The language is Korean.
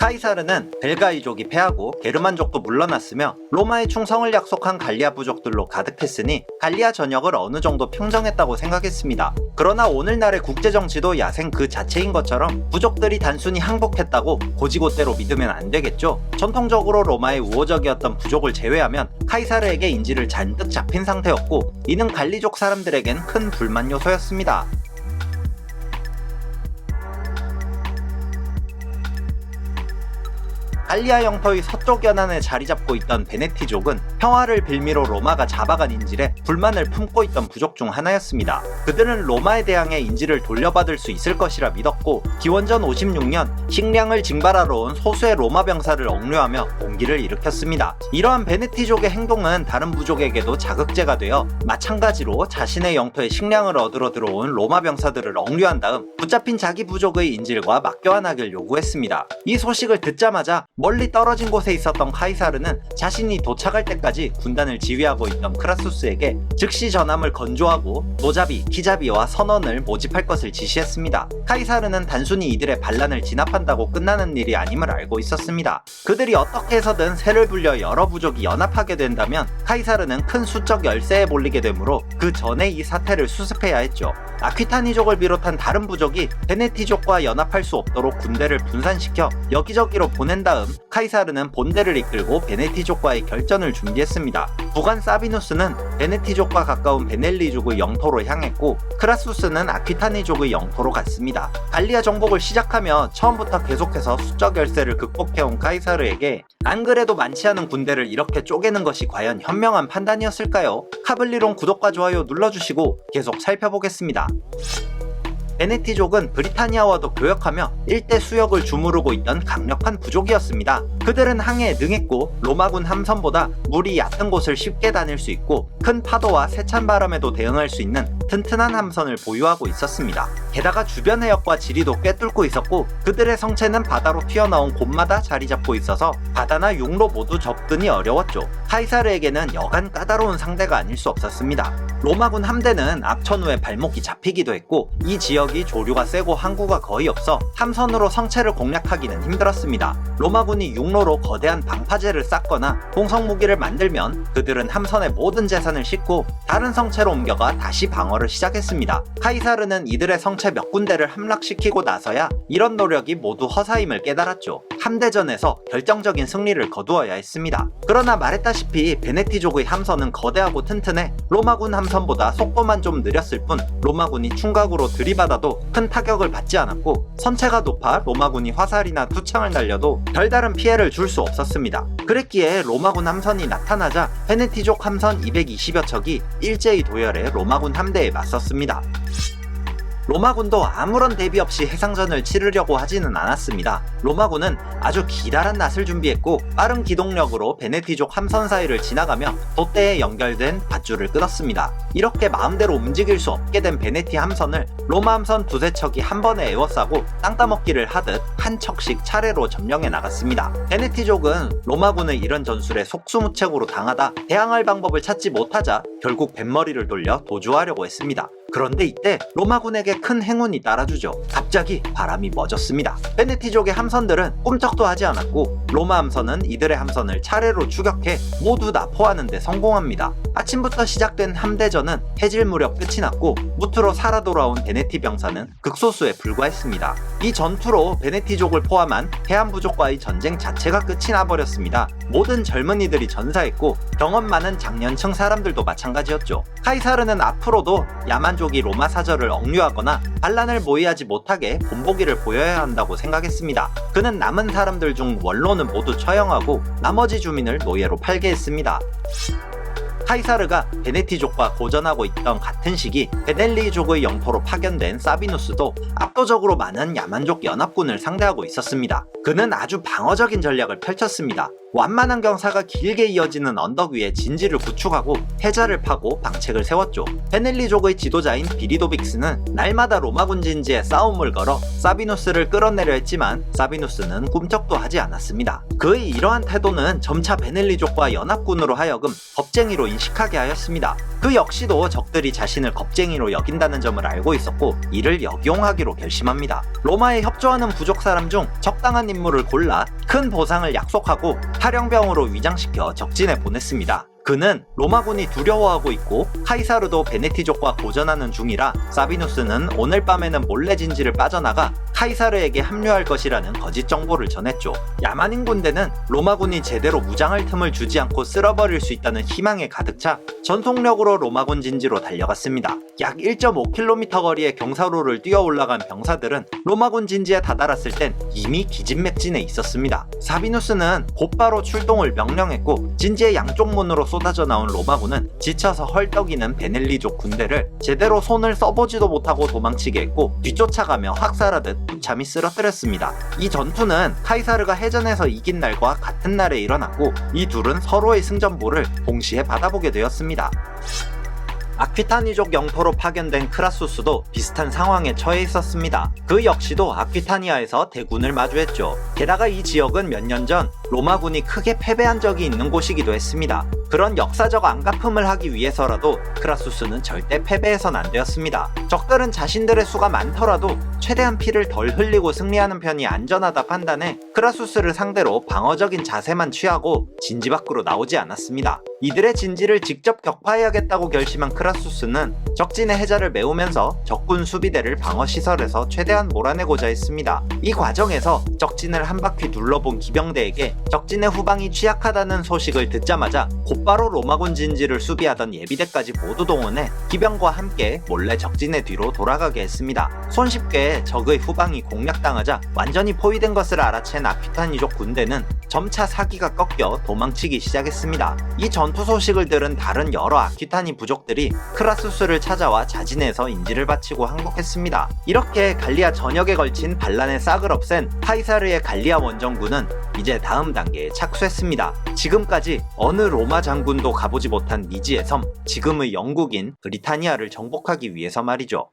카이사르는 벨가이족이 패하고 게르만족도 물러났으며 로마의 충성을 약속한 갈리아 부족들로 가득했으니 갈리아 전역을 어느 정도 평정했다고 생각했습니다. 그러나 오늘날의 국제정치도 야생 그 자체인 것처럼 부족들이 단순히 항복했다고 고지고대로 믿으면 안 되겠죠. 전통적으로 로마의 우호적이었던 부족을 제외하면 카이사르에게 인지를 잔뜩 잡힌 상태였고 이는 갈리족 사람들에겐 큰 불만 요소였습니다. 갈리아 영토의 서쪽 연안에 자리 잡고 있던 베네티족은 평화를 빌미로 로마가 잡아간 인질에 불만을 품고 있던 부족 중 하나였습니다. 그들은 로마에 대항해 인질을 돌려받을 수 있을 것이라 믿었고 기원전 56년 식량을 징발하러 온 소수의 로마 병사를 억류하며 공기를 일으켰습니다. 이러한 베네티족의 행동은 다른 부족에게도 자극제가 되어 마찬가지로 자신의 영토에 식량을 얻으러 들어온 로마 병사들을 억류한 다음 붙잡힌 자기 부족의 인질과 맞교환하길 요구했습니다. 이 소식을 듣자마자 멀리 떨어진 곳에 있었던 카이사르는 자신이 도착할 때까지 군단을 지휘하고 있던 크라수스에게 즉시 전함을 건조하고 노자비, 키자비와 선원을 모집할 것을 지시했습니다. 카이사르는 단순히 이들의 반란을 진압한다고 끝나는 일이 아님을 알고 있었습니다. 그들이 어떻게 해서든 새를 불려 여러 부족이 연합하게 된다면 카이사르는 큰 수적 열세에 몰리게 되므로 그 전에 이 사태를 수습해야 했죠. 아퀴타니족을 비롯한 다른 부족이 베네티족과 연합할 수 없도록 군대를 분산시켜 여기저기로 보낸 다음 카이사르는 본대를 이끌고 베네티족과의 결전을 준비했습니다. 부관 사비누스는 베네티족과 가까운 베넬리족의 영토로 향했고 크라수스는 아퀴타니족의 영토로 갔습니다. 갈리아 정복을 시작하며 처음부터 계속해서 수적 열세를 극복해온 카이사르에게 안 그래도 많지 않은 군대를 이렇게 쪼개는 것이 과연 현명한 판단이었을까요? 카블리론 구독과 좋아요 눌러주시고 계속 살펴보겠습니다. 베네티족은 브리타니아와도 교역하며 일대 수역을 주무르고 있던 강력한 부족이었습니다. 그들은 항해에 능했고 로마군 함선보다 물이 얕은 곳을 쉽게 다닐 수 있고 큰 파도와 세찬 바람에도 대응할 수 있는 튼튼한 함선을 보유하고 있었습니다. 게다가 주변 해역과 지리도 꿰뚫고 있었고 그들의 성체는 바다로 튀어나온 곳마다 자리 잡고 있어서 바다나 육로 모두 접근이 어려웠죠. 카이사르에게는 여간 까다로운 상대가 아닐 수 없었습니다. 로마군 함대는 악천후에 발목이 잡히기도 했고 이 지역이 조류가 세고 항구가 거의 없어 함선으로 성체를 공략하기는 힘들었습니다. 로마군이 육로로 거대한 방파제를 쌓거나 공성 무기를 만들면 그들은 함선의 모든 재산을 싣고 다른 성체로 옮겨가 다시 방어를 시작했습니다. 카이사르는 이들의 성체 몇 군데를 함락시키고 나서야 이런 노력이 모두 허사임을 깨달았죠. 함대전에서 결정적인 승리를 거두어야 했습니다. 그러나 말했다시피 베네티족의 함선은 거대하고 튼튼해 로마군 함선보다 속도만 좀 느렸을 뿐 로마군이 충각으로 들이받아도 큰 타격을 받지 않았고 선체가 높아 로마군이 화살이나 투창을 날려도 별다른 피해를 줄 수 없었습니다. 그랬기에 로마군 함선이 나타나자 베네티족 함선 220여 척이 일제히 도열해 로마군 함대에 맞섰습니다. 로마군도 아무런 대비 없이 해상전을 치르려고 하지는 않았습니다. 로마군은 아주 기다란 낫을 준비했고 빠른 기동력으로 베네티족 함선 사이를 지나가며 돛대에 연결된 밧줄을 끊었습니다. 이렇게 마음대로 움직일 수 없게 된 베네티 함선을 로마 함선 두세 척이 한 번에 에워싸고 땅 따먹기를 하듯 한 척씩 차례로 점령해 나갔습니다. 베네티족은 로마군의 이런 전술에 속수무책으로 당하다 대항할 방법을 찾지 못하자 결국 뱃머리를 돌려 도주하려고 했습니다. 그런데 이때 로마군에게 큰 행운이 따라주죠. 갑자기 바람이 멎었습니다. 베네티족의 함선들은 꿈쩍도 하지 않았고 로마 함선은 이들의 함선을 차례로 추격해 모두 납포하는 데 성공합니다. 아침부터 시작된 함대전은 해질 무렵 끝이 났고 무트로 살아 돌아온 베네티 병사는 극소수에 불과했습니다. 이 전투로 베네티족을 포함한 해안 부족과의 전쟁 자체가 끝이 나버렸습니다. 모든 젊은이들이 전사했고 경험 많은 장년층 사람들도 마찬가지였죠. 카이사르는 앞으로도 야만 족이 로마 사절을 억류하거나 반란을 모의하지 못하게 본보기를 보여야 한다고 생각했습니다. 그는 남은 사람들 중 원로는 모두 처형하고 나머지 주민을 노예로 팔게 했습니다. 카이사르가 베네티족과 고전하고 있던 같은 시기 베넬리족의 영토로 파견된 사비누스도 압도적으로 많은 야만족 연합군을 상대하고 있었습니다. 그는 아주 방어적인 전략을 펼쳤습니다. 완만한 경사가 길게 이어지는 언덕 위에 진지를 구축하고 해자를 파고 방책을 세웠죠. 베넬리족의 지도자인 비리도빅스는 날마다 로마 군 진지에 싸움을 걸어 사비누스를 끌어내려 했지만 사비누스는 꿈쩍도 하지 않았습니다. 그의 이러한 태도는 점차 베넬리족과 연합군으로 하여금 겁쟁이로 인식하게 하였습니다. 그 역시도 적들이 자신을 겁쟁이로 여긴다는 점을 알고 있었고 이를 역용하기로 결심합니다. 로마에 협조하는 부족 사람 중 적당한 인물을 골라 큰 보상을 약속하고 탈영병으로 위장시켜 적진에 보냈습니다. 그는 로마군이 두려워하고 있고 카이사르도 베네티족과 고전하는 중이라 사비누스는 오늘 밤에는 몰래 진지를 빠져나가 카이사르에게 합류할 것이라는 거짓 정보를 전했죠. 야만인 군대는 로마군이 제대로 무장할 틈을 주지 않고 쓸어버릴 수 있다는 희망에 가득 차 전속력으로 로마군 진지로 달려갔습니다. 약 1.5km 거리의 경사로를 뛰어 올라간 병사들은 로마군 진지에 다다랐을 땐 이미 기진맥진에 있었습니다. 사비누스는 곧바로 출동을 명령했고 진지의 양쪽 문으로 쏟 아져 나온 로마군은 지쳐서 헐떡이는 베넬리족 군대를 제대로 손을 써보지도 못하고 도망치게 했고 뒤쫓아가며 학살하듯 무참히 쓰러뜨렸습니다. 이 전투는 카이사르가 해전에서 이긴 날과 같은 날에 일어났고 이 둘은 서로의 승전보를 동시에 받아보게 되었습니다. 아퀴타니족 영토로 파견된 크라수스도 비슷한 상황에 처해 있었습니다. 그 역시도 아퀴타니아에서 대군을 마주했죠. 게다가 이 지역은 몇 년 전 로마군이 크게 패배한 적이 있는 곳이기도 했습니다. 그런 역사적 안갚음을 하기 위해서라도 크라수스는 절대 패배해선 안 되었습니다. 적들은 자신들의 수가 많더라도 최대한 피를 덜 흘리고 승리하는 편이 안전하다 판단해 크라수스를 상대로 방어적인 자세만 취하고 진지 밖으로 나오지 않았습니다. 이들의 진지를 직접 격파해야겠다고 결심한 크라수스는 적진의 해자를 메우면서 적군 수비대를 방어 시설에서 최대한 몰아내고자 했습니다. 이 과정에서 적진을 한 바퀴 둘러본 기병대에게 적진의 후방이 취약하다는 소식을 듣자마자 곧바로 로마군 진지를 수비하던 예비대까지 모두 동원해 기병과 함께 몰래 적진의 뒤로 돌아가게 했습니다. 손쉽게 적의 후방이 공략당하자 완전히 포위된 것을 알아챈 아퀴타니족 군대는 점차 사기가 꺾여 도망치기 시작했습니다. 이 전투 소식을 들은 다른 여러 아퀴타니 부족들이 크라수스를 찾아와 자진해서 인지를 바치고 항복했습니다. 이렇게 갈리아 전역에 걸친 반란의 싹을 없앤 카이사르의 갈리아 원정군은 이제 다음 단계에 착수했습니다. 지금까지 어느 로마 장군도 가보지 못한 미지의 섬, 지금의 영국인 브리타니아를 정복하기 위해서 말이죠.